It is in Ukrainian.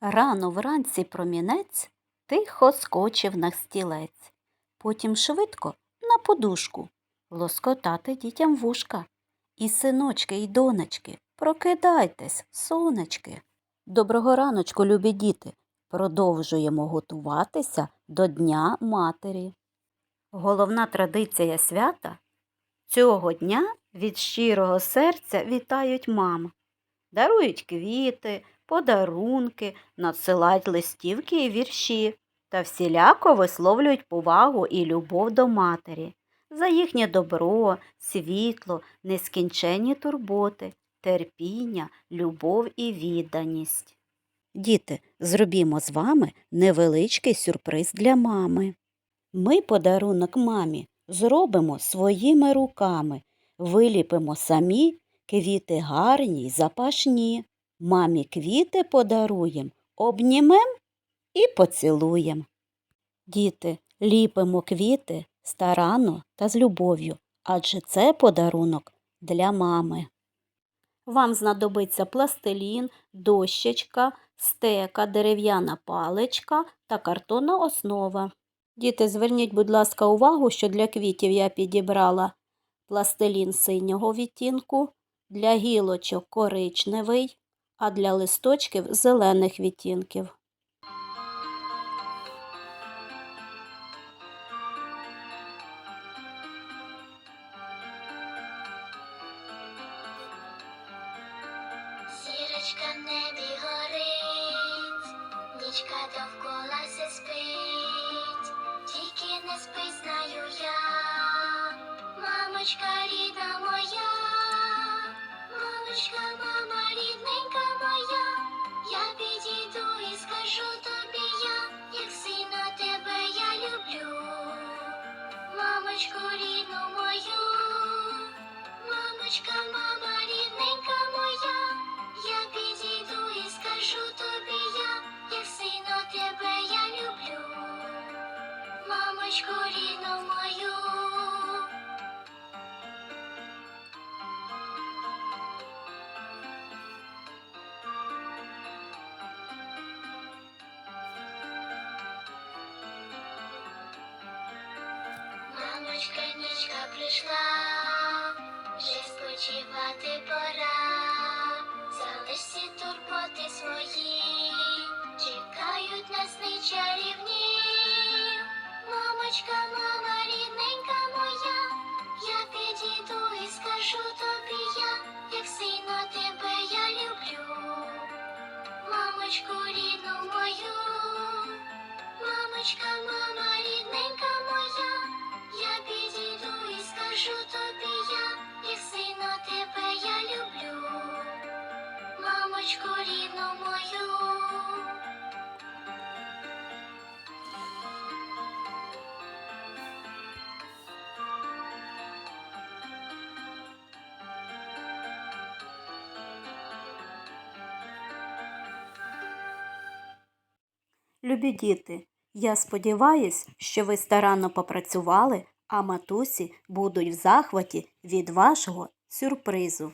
Рано вранці промінець тихо скочив на стілець, потім швидко на подушку лоскотати дітям вушка. І синочки, і донечки, прокидайтесь, сонечки. Доброго раночку, любі діти. Продовжуємо готуватися до Дня Матері. Головна традиція свята цього дня від щирого серця вітають мам. Дарують квіти, подарунки, надсилають листівки і вірші та всіляко висловлюють повагу і любов до матері за їхнє добро, світло, нескінченні турботи, терпіння, любов і відданість. Діти, зробімо з вами невеличкий сюрприз для мами. Ми подарунок мамі зробимо своїми руками, виліпимо самі квіти гарні й запашні. Мамі квіти подаруєм, обнімем і поцілуєм. Діти, ліпимо квіти старанно та з любов'ю, адже це подарунок для мами. Вам знадобиться пластилін, дощечка, стека, дерев'яна паличка та картонна основа. Діти, зверніть, будь ласка, увагу, що для квітів я підібрала пластилін синього відтінку, для гілочок коричневий, а для листочків зелених відтінків. Зірочка в небі горить, нічка довкола все спить, тільки не спить, знаю я, мамочка мамочка, мама рідненька моя, я підійду і скажу тобі я, як сильно тебе я люблю, мамочку рідну мою, мамочка, мама рідненька моя. Я підійду і скажу тобі я, як сильно тебе я люблю, мамочку рідну Мамочка, прийшла, вже спочивати пора. Залиш всі турботи свої, чекають нас сни чарівні. Мамочка, мама, рідненька моя, я підійду і скажу тобі я, як сильно тебе я люблю. Мамочку рідну мою, мамочка, мама, скажу тобі я, як сильно тебе я люблю. Мамочку рідну мою. Любі діти, я сподіваюсь, що ви старанно попрацювали, а матусі будуть в захваті від вашого сюрпризу.